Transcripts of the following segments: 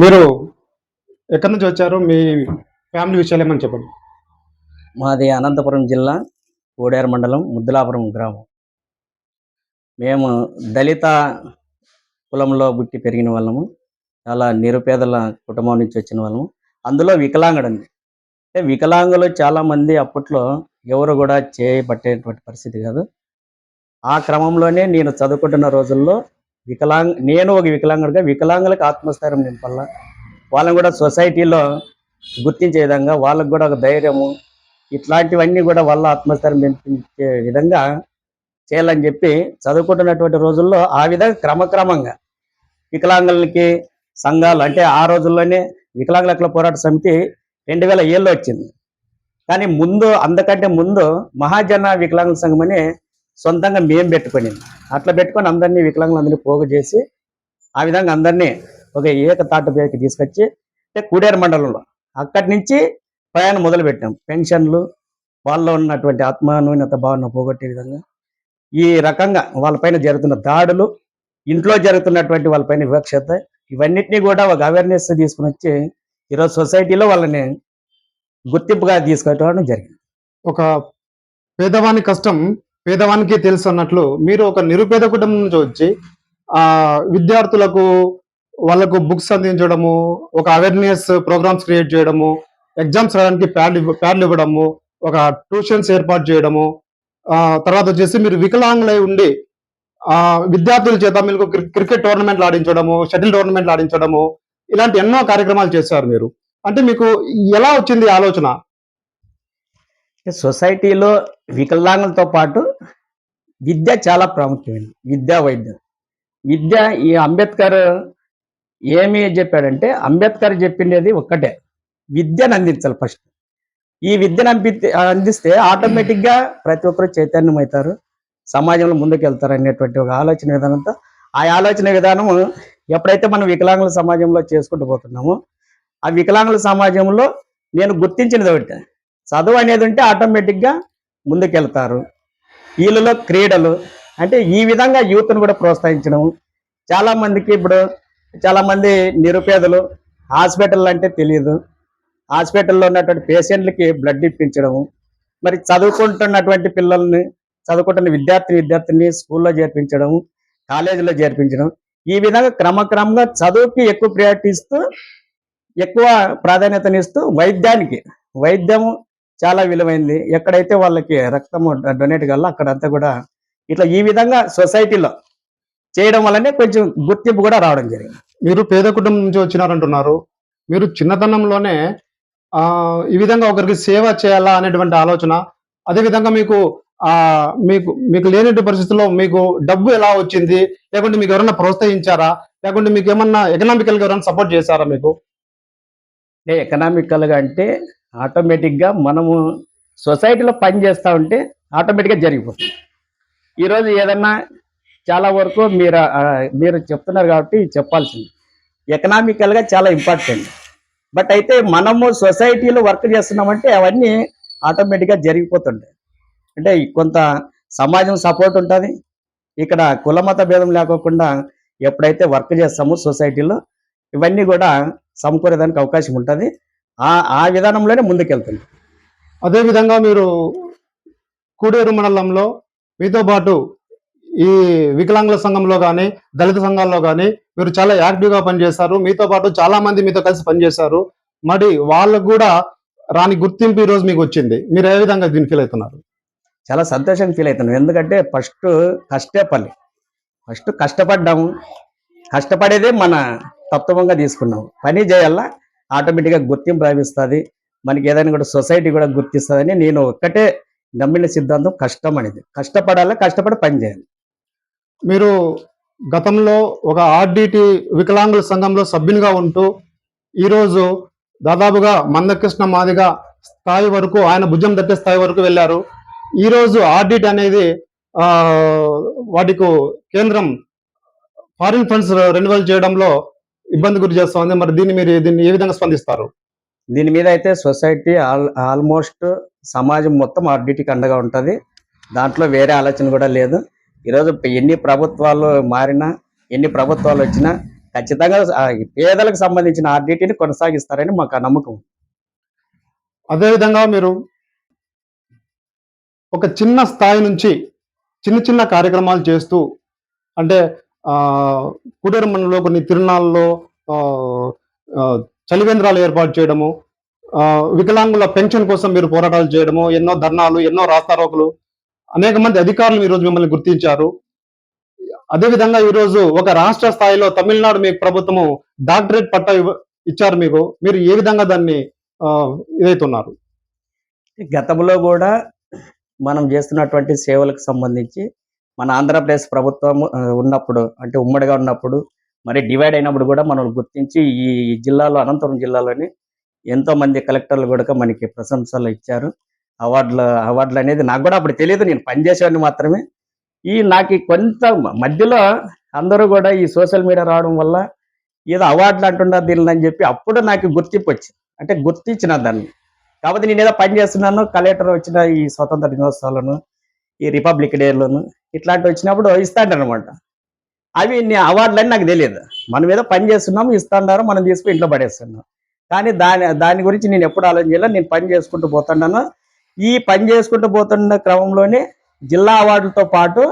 మీరు ఎక్కడి నుంచి వచ్చారు? మీ ఫ్యామిలీ విషయాలు ఏమని చెప్పండి. మాది అనంతపురం జిల్లా కోడేరు మండలం ముద్దులాపురం గ్రామం. మేము దళిత కులంలో పుట్టి పెరిగిన వాళ్ళము. చాలా నిరుపేదల కుటుంబం నుంచి వచ్చిన వాళ్ళము. అందులో వికలాంగుడు ఉంది అంటే వికలాంగులు చాలామంది అప్పట్లో ఎవరు కూడా చేయబట్టేటువంటి పరిస్థితి కాదు. ఆ క్రమంలోనే నేను చదువుకుంటున్న రోజుల్లో వికలాంగ్ నేను ఒక వికలాంగుడిగా వికలాంగులకు ఆత్మస్థైర్యం నింపాల? వాళ్ళని కూడా సొసైటీలో గుర్తించే విధంగా వాళ్ళకు కూడా ఒక ధైర్యము ఇట్లాంటివన్నీ కూడా వాళ్ళ ఆత్మస్థైర్యం పెంపించే విధంగా చేయాలని చెప్పి చదువుకుంటున్నటువంటి రోజుల్లో ఆ విధంగా క్రమక్రమంగా వికలాంగులకి సంఘాలు అంటే ఆ రోజుల్లోనే వికలాంగుల హక్కుల పోరాట సమితి రెండు వేల ఏళ్ళు వచ్చింది. కానీ ముందు అందుకంటే ముందు మహాజన వికలాంగుల సంఘం అని సొంతంగా మేము పెట్టుకొని అట్లా పెట్టుకొని అందరినీ వికలాంగులందరినీ పోగు చేసి ఆ విధంగా అందరినీ ఒక ఏక తాటుపైకి తీసుకొచ్చి అంటే కుడేరు మండలంలో అక్కడి నుంచి ప్రయాణం మొదలుపెట్టాం. పెన్షన్లు వాళ్ళలో ఉన్నటువంటి ఆత్మాన్యూనత భావన పోగొట్టే విధంగా ఈ రకంగా వాళ్ళపైన జరుగుతున్న దాడులు ఇంట్లో జరుగుతున్నటువంటి వాళ్ళపైన వివక్షత ఇవన్నిటినీ కూడా ఒక అవేర్నెస్ తీసుకుని వచ్చి ఈరోజు సొసైటీలో వాళ్ళని గుర్తింపుగా తీసుకోవడం జరిగింది. ఒక పేదవాని కష్టం పేదవానికి తెలుసు అన్నట్లు మీరు ఒక నిరుపేద కుటుంబం నుంచి వచ్చి ఆ విద్యార్థులకు వాళ్ళకు బుక్స్ అందించడము ఒక అవేర్నెస్ ప్రోగ్రామ్స్ క్రియేట్ చేయడము ఎగ్జామ్స్ రాయడానికి ప్యాడ్లు ప్యాడ్లు ఇవ్వడము ఒక ట్యూషన్స్ ఏర్పాటు చేయడము ఆ తర్వాత వచ్చేసి మీరు వికలాంగులై ఉండి ఆ విద్యార్థుల చేత మీకు క్రికెట్ టోర్నమెంట్లు ఆడించడము షటిల్ టోర్నమెంట్లు ఆడించడము ఇలాంటి ఎన్నో కార్యక్రమాలు చేశారు మీరు. అంటే మీకు ఎలా వచ్చింది ఆలోచన? సొసైటీలో వికలాంగులతో పాటు విద్య చాలా ప్రాముఖ్యమైనది. విద్యా వైద్యం. విద్య ఈ అంబేద్కర్ ఏమి చెప్పాడంటే అంబేద్కర్ చెప్పిండేది ఒక్కటే. విద్యను అందించాలి ఫస్ట్. ఈ విద్యను అంపి అందిస్తే ఆటోమేటిక్గా ప్రతి ఒక్కరు చైతన్యం అవుతారు సమాజంలో ముందుకు వెళ్తారు అనేటువంటి ఒక ఆలోచన విధానంతో. ఆ ఆలోచన విధానము ఎప్పుడైతే మనం వికలాంగుల సమాజంలో చేసుకుంటూ పోతున్నామో ఆ వికలాంగుల సమాజంలో నేను గుర్తించినది ఒకటి. చదువు అనేది ఉంటే ఆటోమేటిక్గా ముందుకెళ్తారు. వీళ్ళలో క్రీడలు అంటే ఈ విధంగా యూత్ను కూడా ప్రోత్సహించడం. చాలా మందికి ఇప్పుడు చాలామంది నిరుపేదలు హాస్పిటల్ అంటే తెలియదు హాస్పిటల్లో ఉన్నటువంటి పేషెంట్లకి బ్లడ్ ఇప్పించడము మరి చదువుకుంటున్నటువంటి పిల్లల్ని చదువుకుంటున్న విద్యార్థి విద్యార్థిని స్కూల్లో చేర్పించడం కాలేజీలో చేర్పించడం. ఈ విధంగా క్రమక్రమంగా చదువుకి ఎక్కువ ప్రయారిటీ ఇస్తూ ఎక్కువ ప్రాధాన్యతనిస్తూ వైద్యానికి వైద్యము చాలా విలువైంది. ఎక్కడైతే వాళ్ళకి రక్తము డొనేట్ కావాలో అక్కడంతా కూడా ఇట్లా ఈ విధంగా సొసైటీలో చేయడం వల్లనే కొంచెం గుర్తింపు కూడా రావడం జరిగింది. మీరు పేద కుటుంబం నుంచి వచ్చినారంటున్నారు. మీరు చిన్నతనంలోనే ఆ ఈ విధంగా ఒకరికి సేవ చేయాలా అనేటువంటి ఆలోచన. అదే విధంగా మీకు ఆ మీకు మీకు లేనటువంటి పరిస్థితుల్లో మీకు డబ్బు ఎలా వచ్చింది? లేకుంటే మీకు ఎవరైనా ప్రోత్సహించారా? లేకుంటే మీకు ఏమన్నా ఎకనామికల్గా ఎవరైనా సపోర్ట్ చేశారా మీకు? ఎకనామికల్గా అంటే ఆటోమేటిక్గా మనము సొసైటీలో పని చేస్తూ ఉంటే ఆటోమేటిక్గా జరిగిపోతుంది. ఈరోజు ఏదన్నా చాలా వరకు మీరు మీరు చెప్తున్నారు కాబట్టి చెప్పాల్సింది. ఎకనామికల్గా చాలా ఇంపార్టెంట్ బట్ అయితే మనము సొసైటీలో వర్క్ చేస్తున్నామంటే అవన్నీ ఆటోమేటిక్గా జరిగిపోతుంటాయి. అంటే కొంత సమాజం సపోర్ట్ ఉంటుంది. ఇక్కడ కులమత భేదం లేకోకుండా ఎప్పుడైతే వర్క్ చేస్తామో సొసైటీలో ఇవన్నీ కూడా సమకూరేదానికి అవకాశం ఉంటుంది. ఆ ఆ విధానంలోనే ముందుకెళ్తుంది. అదే విధంగా మీరు కూడేరు మండలంలో మీతో పాటు ఈ వికలాంగుల సంఘంలో కానీ దళిత సంఘాల్లో కానీ మీరు చాలా యాక్టివ్గా పనిచేశారు. మీతో పాటు చాలా మంది మీతో కలిసి పనిచేశారు. మరి వాళ్ళకు కూడా రాని గుర్తింపు ఈ రోజు మీకు వచ్చింది. మీరు ఏ విధంగా దీన్ని ఫీల్ అవుతున్నారు? చాలా సంతోషంగా ఫీల్ అవుతున్నాం. ఎందుకంటే ఫస్ట్ కష్టే పని ఫస్ట్ కష్టపడ్డాము. కష్టపడేదే మన తత్వంగా తీసుకున్నాము పని చేయాలా? ఆటోమేటిక్గా గుర్తింపు లభిస్తుంది మనకి ఏదైనా కూడా సొసైటీ కూడా గుర్తిస్తుందని నేను ఒక్కటే నమ్మిన సిద్ధాంతం కష్టం అనేది. కష్టపడాలి కష్టపడి పని చేయాలి. మీరు గతంలో ఒక ఆర్డిటి వికలాంగుల సంఘంలో సభ్యునిగా ఉంటూ ఈరోజు దాదాపుగా మందకృష్ణ మాదిగా స్థాయి వరకు ఆయన భుజం తట్టే స్థాయి వరకు వెళ్ళారు. ఈరోజు ఆర్డిట్ అనేది వాటికు వాటికి కేంద్రం ఫారిన్ ఫండ్స్ రెన్యువల్ చేయడంలో ఇబ్బంది గురి చేస్తోంది. మరి దీన్ని మీరు దీన్ని ఏ విధంగా స్పందిస్తారు? దీని మీద అయితే సొసైటీ ఆల్ ఆల్మోస్ట్ సమాజం మొత్తం ఆర్డిటీకి అండగా ఉంటుంది. దాంట్లో వేరే ఆలోచన కూడా లేదు. ఈరోజు ఎన్ని ప్రభుత్వాలు మారినా ఎన్ని ప్రభుత్వాలు వచ్చినా ఖచ్చితంగా పేదలకు సంబంధించిన ఆర్డిటీని కొనసాగిస్తారని మాకు ఆ నమ్మకం. అదేవిధంగా మీరు ఒక చిన్న స్థాయి నుంచి చిన్న చిన్న కార్యక్రమాలు చేస్తూ అంటే ఆ, కొన్ని తిరునాళ్ళలో చలివేంద్రాలు ఏర్పాటు చేయడము వికలాంగుల పెన్షన్ కోసం మీరు పోరాటాలు చేయడము ఎన్నో ధర్నాలు ఎన్నో రాస్తారోకులు అనేక మంది అధికారులు ఈరోజు మిమ్మల్ని గుర్తించారు. అదేవిధంగా ఈరోజు ఒక రాష్ట్ర స్థాయిలో తమిళనాడు మీకు ప్రభుత్వము డాక్టరేట్ పట్టా ఇవ్వ- ఇచ్చారు మీకు. మీరు ఏ విధంగా దాన్ని ఇదైతున్నారు? గతంలో కూడా మనం చేస్తున్నటువంటి సేవలకు సంబంధించి మన ఆంధ్రప్రదేశ్ ప్రభుత్వం ఉన్నప్పుడు అంటే ఉమ్మడిగా ఉన్నప్పుడు మరి డివైడ్ అయినప్పుడు కూడా మనం గుర్తించి ఈ జిల్లాలో అనంతపురం జిల్లాలోని ఎంతోమంది కలెక్టర్లు కూడా మనకి ప్రశంసలు ఇచ్చారు. అవార్డులు అవార్డులు అనేది నాకు కూడా అప్పుడు తెలియదు. నేను పనిచేసేవాడిని మాత్రమే. ఈ నాకు ఈ కొంత మధ్యలో అందరూ కూడా ఈ సోషల్ మీడియా రావడం వల్ల ఏదో అవార్డులు అంటున్నారు దీనిని అని చెప్పి అప్పుడు నాకు గుర్తింపు వచ్చింది. అంటే గుర్తించిన దాన్ని. కాబట్టి నేను ఏదో పని చేస్తున్నాను కలెక్టర్ వచ్చిన ఈ స్వతంత్ర దినోత్సవాలను ఈ రిపబ్లిక్ డేలోను ఇట్లాంటివి వచ్చినప్పుడు ఇస్తాడనమాట అవి నీ అవార్డులని నాకు తెలియదు. మనం ఏదో పని చేస్తున్నాము ఇస్తాడారు మనం తీసుకుని ఇంట్లో పడేస్తున్నాం. కానీ దాని దాని గురించి నేను ఎప్పుడు ఆలోచన నేను పని చేసుకుంటూ పోతున్నాను. ఈ పని చేసుకుంటూ పోతున్న క్రమంలోనే జిల్లా అవార్డులతో పాటు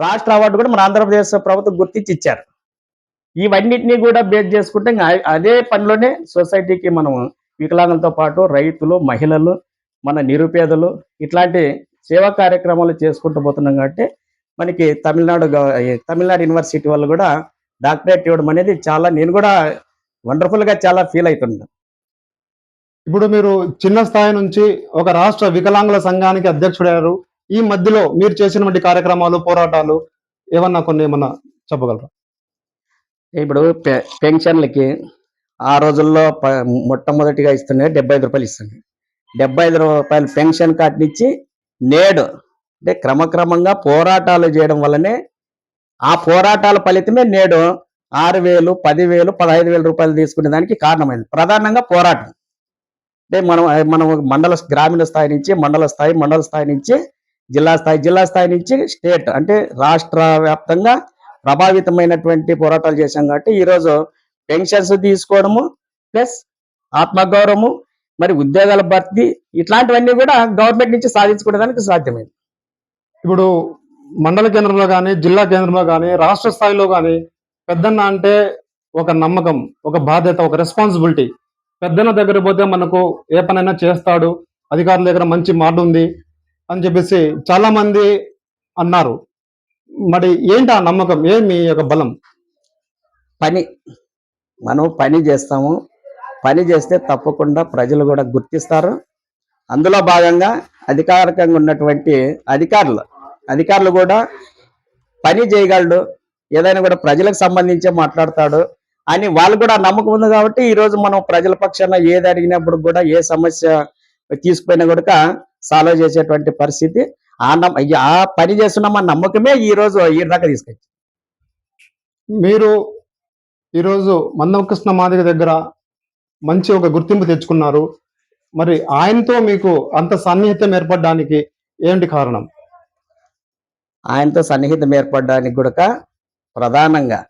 రాష్ట్ర అవార్డు కూడా మన ఆంధ్రప్రదేశ్ ప్రభుత్వం గుర్తించి ఇచ్చారు. ఇవన్నిటిని కూడా బేస్ చేసుకుంటే అదే పనిలోనే సొసైటీకి మనం వికలాంగులతో పాటు రైతులు మహిళలు మన నిరుపేదలు ఇట్లాంటి సేవా కార్యక్రమాలు చేసుకుంటూ పోతున్నాం కాబట్టి మనకి తమిళనాడు తమిళనాడు యూనివర్సిటీ వాళ్ళు కూడా డాక్టరేట్ ఇవ్వడం అనేది చాలా నేను కూడా వండర్ఫుల్గా చాలా ఫీల్ అవుతున్నాను. ఇప్పుడు మీరు చిన్న స్థాయి నుంచి ఒక రాష్ట్ర వికలాంగుల సంఘానికి అధ్యక్షుడయ్యారు. ఈ మధ్యలో మీరు చేసినటువంటి కార్యక్రమాలు పోరాటాలు ఏమన్నా కొన్ని ఏమన్నా చెప్పగలరా? ఇప్పుడు పె- పెన్షన్లకి ఆ రోజుల్లో మొట్టమొదటిగా ఇస్తుండే డెబ్బై ఐదు రూపాయలు ఇస్తుంది డెబ్బై ఐదు రూపాయలు పెన్షన్ కార్డు ఇచ్చి నేడు. అంటే క్రమక్రమంగా పోరాటాలు చేయడం వల్లనే ఆ పోరాటాల ఫలితమే నేడు ఆరు వేలు పదివేలు పదహైదు వేల రూపాయలు తీసుకునే దానికి కారణమైంది. ప్రధానంగా పోరాటం. అంటే మనం మనం మండల గ్రామీణ స్థాయి నుంచి మండల స్థాయి మండల స్థాయి నుంచి జిల్లా స్థాయి జిల్లా స్థాయి నుంచి స్టేట్ అంటే రాష్ట్ర వ్యాప్తంగా ప్రభావితమైనటువంటి పోరాటాలు చేశాం కాబట్టి ఈరోజు పెన్షన్స్ తీసుకోవడము ప్లస్ ఆత్మగౌరవము మరి ఉద్యోగాల భర్తీ ఇట్లాంటివన్నీ కూడా గవర్నమెంట్ నుంచి సాధించుకోవడానికి సాధ్యమైంది. ఇప్పుడు మండల కేంద్రంలో కానీ జిల్లా కేంద్రంలో కానీ రాష్ట్ర స్థాయిలో కానీ పెద్దన్న అంటే ఒక నమ్మకం ఒక బాధ్యత ఒక రెస్పాన్సిబిలిటీ పెద్దన్న దగ్గర పోతే మనకు ఏ పనైనా చేస్తాడు అధికారుల దగ్గర మంచి మాట ఉంది అని చెప్పేసి చాలా మంది అన్నారు. మరి ఏంటి ఆ నమ్మకం? ఏ మీ యొక్క బలం? పని. మనం పని చేస్తాము పని చేస్తే తప్పకుండా ప్రజలు కూడా గుర్తిస్తారు. అందులో భాగంగా అధికారికంగా ఉన్నటువంటి అధికారులు అధికారులు కూడా పని చేయగలడు ఏదైనా కూడా ప్రజలకు సంబంధించే మాట్లాడతాడు అని వాళ్ళు కూడా నమ్మకం ఉంది కాబట్టి ఈరోజు మనం ప్రజల పక్షాన ఏది అడిగినప్పుడు కూడా ఏ సమస్య తీసుకుపోయినా కూడా సాల్వ్ చేసేటువంటి పరిస్థితి ఆ నమ్మ ఆ పని చేస్తున్నాం నమ్మకమే ఈ రోజు ఈ దాకా తీసుకొచ్చి మీరు ఈరోజు మందకృష్ణ మాదిరి దగ్గర మంచి ఒక గుర్తింపు తెచ్చుకున్నారు. మరి ఆయనతో మీకు అంత సన్నిహితం ఏర్పడడానికి ఏంటి కారణం? ఆయనతో సన్నిహితం ఏర్పడడానికి కూడా ప్రధానంగా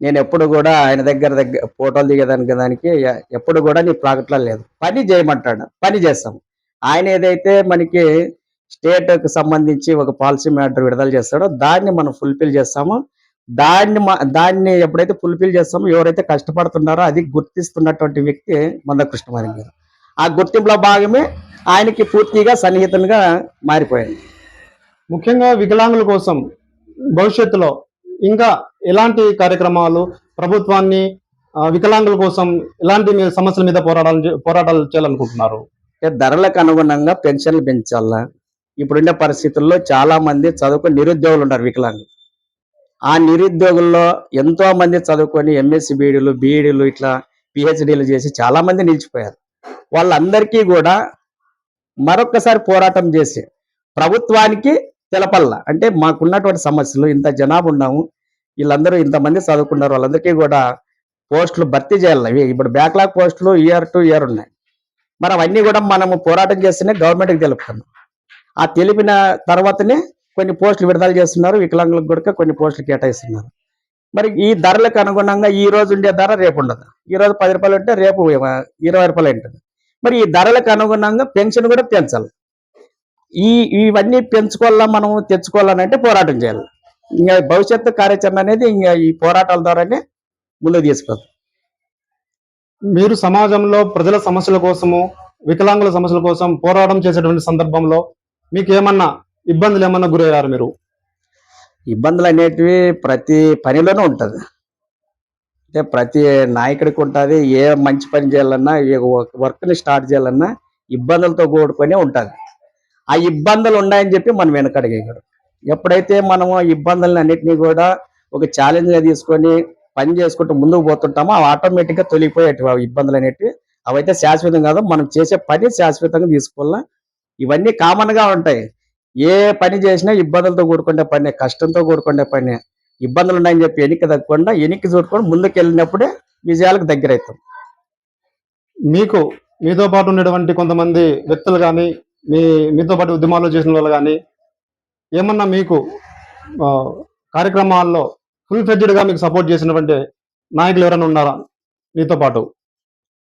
నేను ఎప్పుడు కూడా ఆయన దగ్గర దగ్గర ఫోటోలు దిగేదానికి దానికి ఎప్పుడు కూడా నీ ప్రాకట్లో లేదు. పని చేయమంటాడు పని చేస్తాం ఆయన ఏదైతే మనకి స్టేట్కి సంబంధించి ఒక పాలసీ మ్యాటర్ విడుదల చేస్తాడో దాన్ని మనం ఫుల్ఫిల్ చేస్తాము. దాన్ని దాన్ని ఎప్పుడైతే ఫుల్ఫిల్ చేస్తామో ఎవరైతే కష్టపడుతున్నారో అది గుర్తిస్తున్నటువంటి వ్యక్తి మందకృష్ణమారి గారు ఆ గుర్తింపులో భాగమే ఆయనకి పూర్తిగా సన్నిహితంగా మారిపోయింది. ముఖ్యంగా వికలాంగుల కోసం భవిష్యత్తులో ఇంకా ఎలాంటి కార్యక్రమాలు ప్రభుత్వాన్ని వికలాంగుల కోసం ఎలాంటి సమస్యల మీద పోరాటాలు చే- పోరాటాలు చేయాలనుకుంటున్నారు? ధరలకు అనుగుణంగా పెన్షన్లు పెంచాలా? ఇప్పుడుండే పరిస్థితుల్లో చాలా మంది చదువుకొని నిరుద్యోగులు ఉన్నారు వికలాంగులు. ఆ నిరుద్యోగుల్లో ఎంతో మంది చదువుకొని ఎంఎస్సి బీడీలు బీఈడీలు ఇట్లా పిహెచ్డీలు చేసి చాలా మంది నిలిచిపోయారు. వాళ్ళందరికీ కూడా మరొక్కసారి పోరాటం చేసి ప్రభుత్వానికి తెలపల్ల. అంటే మాకున్నటువంటి సమస్యలు ఇంత జనాభా ఉన్నాము వీళ్ళందరూ ఇంతమంది చదువుకున్నారు వాళ్ళందరికీ కూడా పోస్టులు భర్తీ చేయాలి. ఇప్పుడు బ్యాక్లాగ్ పోస్టులు ఇయర్ టు ఇయర్ ఉన్నాయి. మరి అవన్నీ కూడా మనము పోరాటం చేస్తేనే గవర్నమెంట్కి తెలుపుతున్నాం ఆ తెలిపిన తర్వాతనే కొన్ని పోస్టులు విడుదల చేస్తున్నారు వికలాంగులకు కూడా కొన్ని పోస్టులు కేటాయిస్తున్నారు. మరి ఈ ధరలకు అనుగుణంగా ఈ రోజు ఉండే ధర రేపు ఉండదు. ఈ రోజు పది రూపాయలు ఉంటే రేపు ఇరవై రూపాయలు ఉంటుంది. మరి ఈ ధరలకు అనుగుణంగా పెన్షన్ కూడా పెంచాలి. ఈ ఇవన్నీ పెంచుకోవాలా మనం తెచ్చుకోవాలని పోరాటం చేయాలి. ఇంకా భవిష్యత్తు కార్యాచరణ అనేది ఇంకా ఈ పోరాటాల ద్వారానే ముందుకు తీసుకోదు మీరు సమాజంలో ప్రజల సమస్యల కోసము వికలాంగుల సమస్యల కోసం పోరాటం చేసేటువంటి సందర్భంలో మీకు ఏమన్నా ఇబ్బందులు ఏమన్నా గురయ్యారు మీరు? ఇబ్బందులు అనేటివి ప్రతి పనిలోనే ఉంటుంది. అంటే ప్రతి నాయకుడికి ఉంటుంది ఏ మంచి పని చేయాలన్నా ఏ వర్క్ని స్టార్ట్ చేయాలన్నా ఇబ్బందులతో కూడుకొని ఉంటుంది. ఆ ఇబ్బందులు ఉన్నాయని చెప్పి మనం వెనకడిగేయకూడదు ఎప్పుడైతే మనము ఇబ్బందులను అన్నింటినీ కూడా ఒక ఛాలెంజ్గా తీసుకొని పని చేసుకుంటూ ముందుకు పోతుంటామో అవి ఆటోమేటిక్గా తొలిగిపోయేటివి. ఆ ఇబ్బందులు అనేటివి అవైతే శాశ్వతం కాదు మనం చేసే పని శాశ్వతంగా తీసుకోవాలా. ఇవన్నీ కామన్గా ఉంటాయి. ఏ పని చేసినా ఇబ్బందులతో కూడుకునే పని కష్టంతో కూడుకునే పని ఇబ్బందులు ఉన్నాయని చెప్పి వెనక్కి తగ్గకుండా వెనక్కి చూడుకొని ముందుకు వెళ్ళినప్పుడే విజయాలకు దగ్గర అవుతాం మీకు మీతో పాటు ఉండేటువంటి కొంతమంది వ్యక్తులు కానీ మీ మీతో పాటు ఉద్యమాలు చేసిన వాళ్ళు కానీ ఏమన్నా మీకు కార్యక్రమాల్లో ఫుల్గా మీకు సపోర్ట్ చేసినటువంటి నాయకులు ఎవరైనా ఉన్నారా? మీతో పాటు.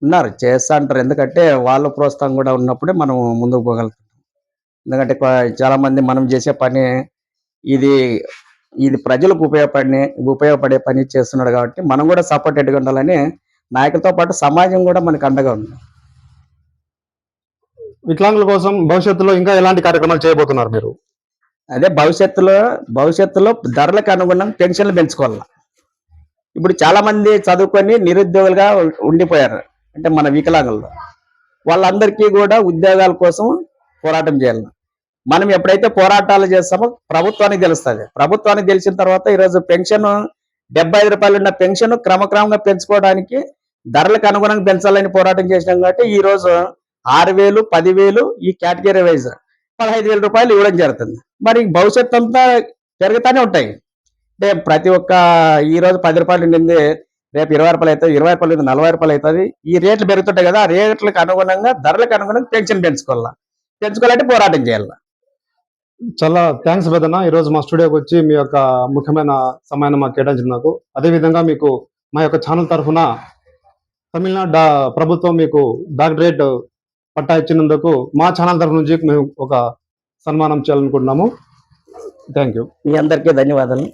ఉన్నారు చేస్తా అంటారు. ఎందుకంటే వాళ్ళ ప్రోత్సాహం కూడా ఉన్నప్పుడే మనం ముందుకు పోగలుగుతాం. ఎందుకంటే కొ- చాలా మంది మనం చేసే పని ఇది ఇది ప్రజలకు ఉపయోగపడి ఉపయోగపడే పని చేస్తున్నాడు కాబట్టి మనం కూడా సపోర్టెడ్గా ఉండాలని నాయకులతో పాటు సమాజం కూడా మనకు అండగా ఉంది. వికలాంగుల కోసం భవిష్యత్తులో ఇంకా ఎలాంటి కార్యక్రమాలు చేయబోతున్నారు మీరు? అదే భవిష్యత్తులో భవిష్యత్తులో ధరలకు అనుగుణంగా పెన్షన్లు పెంచుకోవాలి. ఇప్పుడు చాలా మంది చదువుకొని నిరుద్యోగులుగా ఉండిపోయారు. అంటే మన వికలాంగుల్లో వాళ్ళందరికీ కూడా ఉద్యోగాల కోసం పోరాటం చేయాలి. మనం ఎప్పుడైతే పోరాటాలు చేస్తామో ప్రభుత్వానికి తెలుస్తుంది. ప్రభుత్వానికి తెలిసిన తర్వాత ఈరోజు పెన్షన్ డెబ్బై ఐదు రూపాయలు ఉన్న పెన్షన్ క్రమక్రమంగా పెంచుకోవడానికి ధరలకు అనుగుణంగా పెంచాలని పోరాటం చేసినాం కాబట్టి ఈ రోజు ఆరు వేలు పదివేలు ఈ కేటగిరీ వైజ్ పదహైదు వేల రూపాయలు ఇవ్వడం జరుగుతుంది. మరి భవిష్యత్తు అంతా పెరుగుతూనే ఉంటాయి. అంటే ప్రతి ఒక్క ఈ రోజు పది రూపాయలు ఉండింది రేపు ఇరవై రూపాయలు అవుతుంది ఇరవై రూపాయలు ఉంది నలభై రూపాయలు అవుతుంది. ఈ రేట్లు పెరుగుతుంటాయి కదా ఆ రేట్లకు అనుగుణంగా ధరలకు అనుగుణంగా పెన్షన్ పెంచుకోవాలా? పెంచుకోవాలంటే పోరాటం చేయాలి? చాలా థ్యాంక్స్ బెదన్న ఈరోజు మా స్టూడియోకి వచ్చి మీ యొక్క ముఖ్యమైన సమయాన్ని మాకు కేటాయించినందుకు అదేవిధంగా మీకు మా యొక్క ఛానల్ తరఫున తమిళనాడు ప్రభుత్వం మీకు డాక్టరేట్ పట్టా ఇచ్చినందుకు మా ఛానల్ తరఫు నుంచి మేము ఒక సన్మానం చేయాలనుకుంటున్నాము. థ్యాంక్ యూ మీ అందరికీ ధన్యవాదాలు.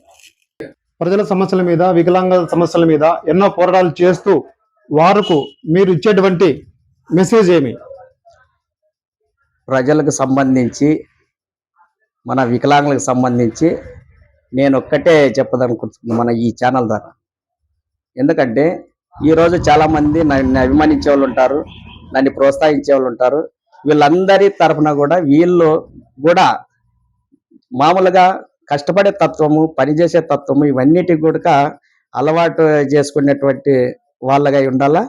ప్రజల సమస్యల మీద వికలాంగుల సమస్యల మీద ఎన్నో పోరాటాలు చేస్తూ వారికి మీరు ఇచ్చేటువంటి మెసేజ్ ఏమి? ప్రజలకు సంబంధించి మన వికలాంగులకు సంబంధించి నేను ఒక్కటే చెప్పదనుకుంటున్నాను మన ఈ ఛానల్ ద్వారా. ఎందుకంటే ఈరోజు చాలామంది నన్ను అభిమానించే వాళ్ళు ఉంటారు నన్ను ప్రోత్సహించే వాళ్ళు ఉంటారు. వీళ్ళందరి తరఫున కూడా వీళ్ళు కూడా మామూలుగా కష్టపడే తత్వము పనిచేసే తత్వము ఇవన్నిటికి కూడా అలవాటు చేసుకునేటువంటి వాళ్ళగా ఉండాలా?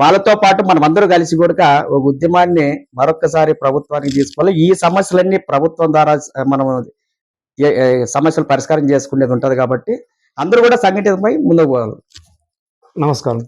వాళ్ళతో పాటు మనం అందరూ కలిసి కూడా ఒక ఉద్యమాన్ని మరొకసారి ప్రభుత్వానికి తీసుకోవాలి. ఈ సమస్యలన్నీ ప్రభుత్వం ద్వారా మనం సమస్యలు పరిష్కారం చేసుకునేది ఉంటుంది కాబట్టి అందరూ కూడా సంఘటితమై ముందుకు పోవాలి. నమస్కారం.